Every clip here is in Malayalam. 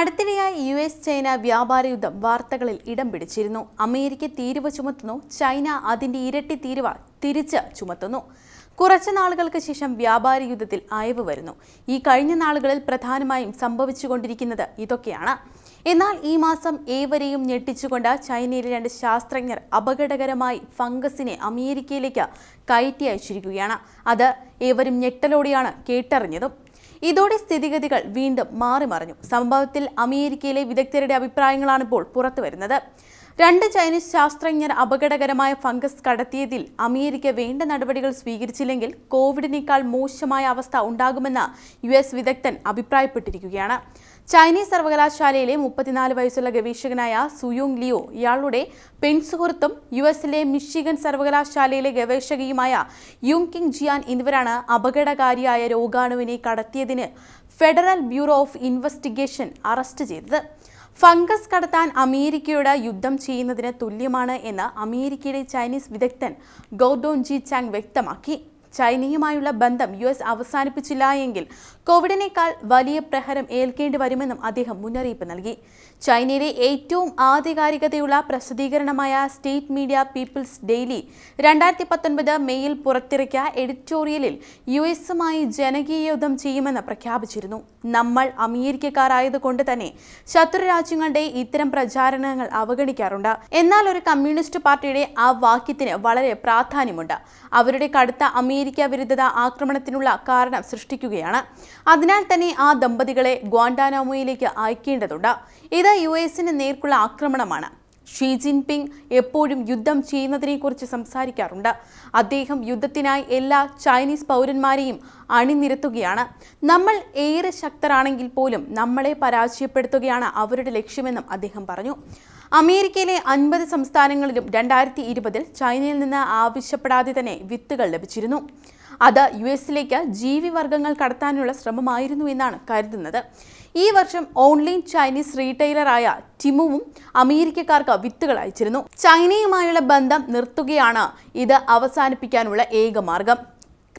അടുത്തിടെയായി യു എസ് ചൈന വ്യാപാര യുദ്ധം വാർത്തകളിൽ ഇടം പിടിച്ചിരുന്നു. അമേരിക്ക തീരുവ ചുമത്തുന്നു. ചൈന അതിന്റെ ഇരട്ടി തീരുവ തിരിച്ച് ചുമത്തുന്നു. കുറച്ച് നാളുകൾക്ക് ശേഷം വ്യാപാര യുദ്ധത്തിൽ അയവ് വരുന്നു. ഈ കഴിഞ്ഞ നാളുകളിൽ പ്രധാനമായും സംഭവിച്ചുകൊണ്ടിരിക്കുന്നത് ഇതൊക്കെയാണ്. എന്നാൽ ഈ മാസം ഏവരെയും ഞെട്ടിച്ചുകൊണ്ട് ചൈനയിലെ രണ്ട് ശാസ്ത്രജ്ഞർ അപകടകരമായി ഫംഗസിനെ അമേരിക്കയിലേക്ക് കയറ്റി അയച്ചിരിക്കുകയാണ്. അത് ഏവരും ഞെട്ടലോടെയാണ് കേട്ടറിഞ്ഞതും. ഇതോടെ സ്ഥിതിഗതികൾ വീണ്ടും മാറിമറിഞ്ഞു. സംഭവത്തിൽ അമേരിക്കയിലെ വിദഗ്ധരുടെ അഭിപ്രായങ്ങളാണ് ഇപ്പോൾ പുറത്തുവരുന്നത്. രണ്ട് ചൈനീസ് ശാസ്ത്രജ്ഞർ അപകടകരമായ ഫംഗസ് കടത്തിയതിൽ അമേരിക്ക വേണ്ട നടപടികൾ സ്വീകരിച്ചില്ലെങ്കിൽ കോവിഡിനേക്കാൾ മോശമായ അവസ്ഥ ഉണ്ടാകുമെന്ന് യു എസ് വിദഗ്ധൻ അഭിപ്രായപ്പെട്ടിരിക്കുകയാണ്. ചൈനീസ് സർവകലാശാലയിലെ മുപ്പത്തിനാല് വയസ്സുള്ള ഗവേഷകനായ സുയോങ് ലിയോ ഇയാളുടെ പെൺസുഹൃത്തും യു എസിലെ മിഷിഗൻ സർവകലാശാലയിലെ ഗവേഷകയുമായ യുങ് കിങ് ജിയാൻ എന്നിവരാണ് അപകടകാരിയായ രോഗാണുവിനെ കടത്തിയതിന് Federal Bureau of Investigation arrest ചെയ്തത്. ഫംഗസ് കടത്താൻ അമേരിക്കയോട് യുദ്ധം ചെയ്യുന്നതിന് തുല്യമാണ് എന്ന് അമേരിക്കയുടെ ചൈനീസ് വിദഗ്ധൻ ഗൗഡോൻ ജി ചാങ് വ്യക്തമാക്കി. ചൈനയുമായുള്ള ബന്ധം യു എസ് അവസാനിപ്പിച്ചില്ല എങ്കിൽ കോവിഡിനേക്കാൾ വലിയ പ്രഹരം ഏൽക്കേണ്ടി വരുമെന്നും അദ്ദേഹം മുന്നറിയിപ്പ് നൽകി. ചൈനയിലെ ഏറ്റവും ആധികാരികതയുള്ള പ്രസിദ്ധീകരണമായ സ്റ്റേറ്റ് മീഡിയ പീപ്പിൾസ് ഡെയിലി രണ്ടായിരത്തി പത്തൊൻപത് മെയ്യിൽ പുറത്തിറക്കിയ എഡിറ്റോറിയലിൽ യു എസുമായി ജനകീയ യുദ്ധം ചെയ്യുമെന്ന് പ്രഖ്യാപിച്ചിരുന്നു. നമ്മൾ അമേരിക്കക്കാരായതുകൊണ്ട് തന്നെ ശത്രു രാജ്യങ്ങളുടെ ഇത്തരം പ്രചാരണങ്ങൾ അവഗണിക്കാറുണ്ട്. എന്നാൽ ഒരു കമ്മ്യൂണിസ്റ്റ് പാർട്ടിയുടെ ആ വാക്യത്തിന് വളരെ പ്രാധാന്യമുണ്ട്. അവരുടെ കടുത്ത അമേരിക്ക വിരുദ്ധത ആക്രമണത്തിനുള്ള കാരണം സൃഷ്ടിക്കുകയാണ്. അതിനാൽ തന്നെ ആ ദമ്പതികളെ ഗ്വാണ്ടാനാമോയിലേക്ക് അയക്കേണ്ടതുണ്ട്. ഇത് യു എസിന് നേർക്കുള്ള ആക്രമണമാണ്. ഷീ ജിൻപിങ് എപ്പോഴും യുദ്ധം ചെയ്യുന്നതിനെക്കുറിച്ച് സംസാരിക്കാറുണ്ട്. അദ്ദേഹം യുദ്ധത്തിനായി എല്ലാ ചൈനീസ് പൗരന്മാരെയും അണിനിരത്തുകയാണ്. നമ്മൾ ഏറെ ശക്തരാണെങ്കിൽ പോലും നമ്മളെ പരാജയപ്പെടുത്തുകയാണ് അവരുടെ ലക്ഷ്യമെന്നും അദ്ദേഹം പറഞ്ഞു. അമേരിക്കയിലെ അൻപത് സംസ്ഥാനങ്ങളിലും രണ്ടായിരത്തി ഇരുപതിൽ ചൈനയിൽ നിന്ന് ആവശ്യപ്പെടാതെ തന്നെ വിത്തുകൾ ലഭിച്ചിരുന്നു. അത് യു എസിലേക്ക് ജീവിവർഗങ്ങൾ കടത്താനുള്ള ശ്രമമായിരുന്നു എന്നാണ് കരുതുന്നത്. ഈ വർഷം ഓൺലൈൻ ചൈനീസ് റീറ്റെയിലറായ ടിമുവും അമേരിക്കക്കാർക്ക് വിത്തുകൾ അയച്ചിരുന്നു. ചൈനയുമായുള്ള ബന്ധം നിർത്തുകയാണ് ഇത് അവസാനിപ്പിക്കാനുള്ള ഏക മാർഗം.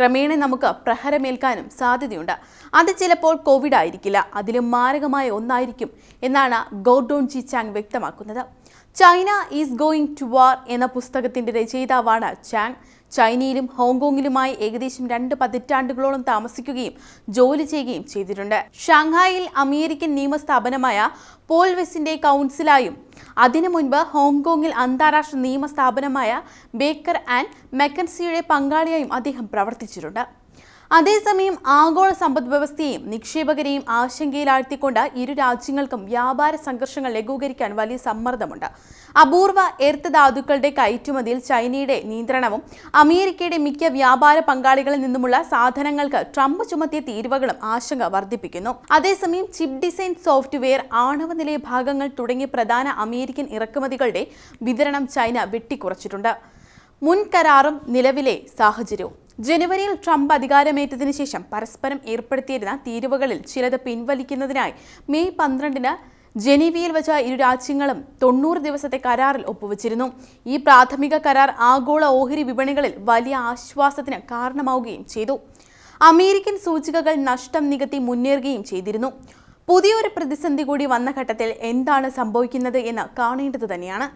ക്രമേണ നമുക്ക് പ്രഹരമേൽക്കാനും സാധ്യതയുണ്ട്. അത് ചിലപ്പോൾ കോവിഡ് ആയിരിക്കില്ല. അതിലും മാരകമായ ഒന്നായിരിക്കും എന്നാണ് ഗോർഡോൺ ജി ചാങ് വ്യക്തമാക്കുന്നത്. China is going to war എന്ന പുസ്തകത്തിന്റെ രചയിതാവാണ് ചാങ്. ചൈനയിലും ഹോങ്കോങ്ങിലുമായി ഏകദേശം രണ്ട് പതിറ്റാണ്ടുകളോളം താമസിക്കുകയും ജോലി ചെയ്യുകയും ചെയ്തിട്ടുണ്ട്. ഷാങ്ഹായിൽ അമേരിക്കൻ നിയമസ്ഥാപനമായ പോൾവെസിന്റെ കൗൺസിലായും അതിനു മുൻപ് ഹോങ്കോങ്ങിൽ അന്താരാഷ്ട്ര നിയമ സ്ഥാപനമായ ബേക്കർ ആൻഡ് മെക്കൻസിയുടെ പങ്കാളിയായും അദ്ദേഹം പ്രവർത്തിച്ചിട്ടുണ്ട്. അതേസമയം ആഗോള സമ്പദ് വ്യവസ്ഥയെയും നിക്ഷേപകരെയും ആശങ്കയിലാഴ്ത്തിക്കൊണ്ട് ഇരു രാജ്യങ്ങൾക്കും വ്യാപാര സംഘർഷങ്ങൾ ലഘൂകരിക്കാൻ വലിയ സമ്മർദ്ദമുണ്ട്. അപൂർവ എർത്ത് ധാതുക്കളുടെ കയറ്റുമതിയിൽ ചൈനയുടെ നിയന്ത്രണവും അമേരിക്കയുടെ മിക്ക വ്യാപാര പങ്കാളികളിൽ നിന്നുമുള്ള സാധനങ്ങൾക്ക് ട്രംപ് ചുമത്തിയ തീരുവകളും ആശങ്ക വർദ്ധിപ്പിക്കുന്നു. അതേസമയം ചിപ്പ് ഡിസൈൻ സോഫ്റ്റ്വെയർ ആണവ നിലയ ഭാഗങ്ങൾ തുടങ്ങിയ പ്രധാന അമേരിക്കൻ ഇറക്കുമതികളുടെ വിതരണം ചൈന വെട്ടിക്കുറച്ചിട്ടുണ്ട്. മുൻ കരാറും നിലവിലെ സാഹചര്യവും. ജനുവരിയിൽ ട്രംപ് അധികാരമേറ്റതിനു ശേഷം പരസ്പരം ഏർപ്പെടുത്തിയിരുന്ന തീരുവകളിൽ ചിലത് പിൻവലിക്കുന്നതിനായി മെയ് പന്ത്രണ്ടിന് ജനീവയിൽ വച്ച ഇരു രാജ്യങ്ങളും തൊണ്ണൂറ് ദിവസത്തെ കരാറിൽ ഒപ്പുവച്ചിരുന്നു. ഈ പ്രാഥമിക കരാർ ആഗോള ഓഹരി വിപണികളിൽ വലിയ ആശ്വാസത്തിന് കാരണമാവുകയും ചെയ്തു. അമേരിക്കൻ സൂചികകൾ നഷ്ടം നികത്തി മുന്നേറുകയും ചെയ്തിരുന്നു. പുതിയൊരു പ്രതിസന്ധി കൂടി വന്ന ഘട്ടത്തിൽ എന്താണ് സംഭവിക്കുന്നത് എന്ന് കാണേണ്ടത് തന്നെയാണ്.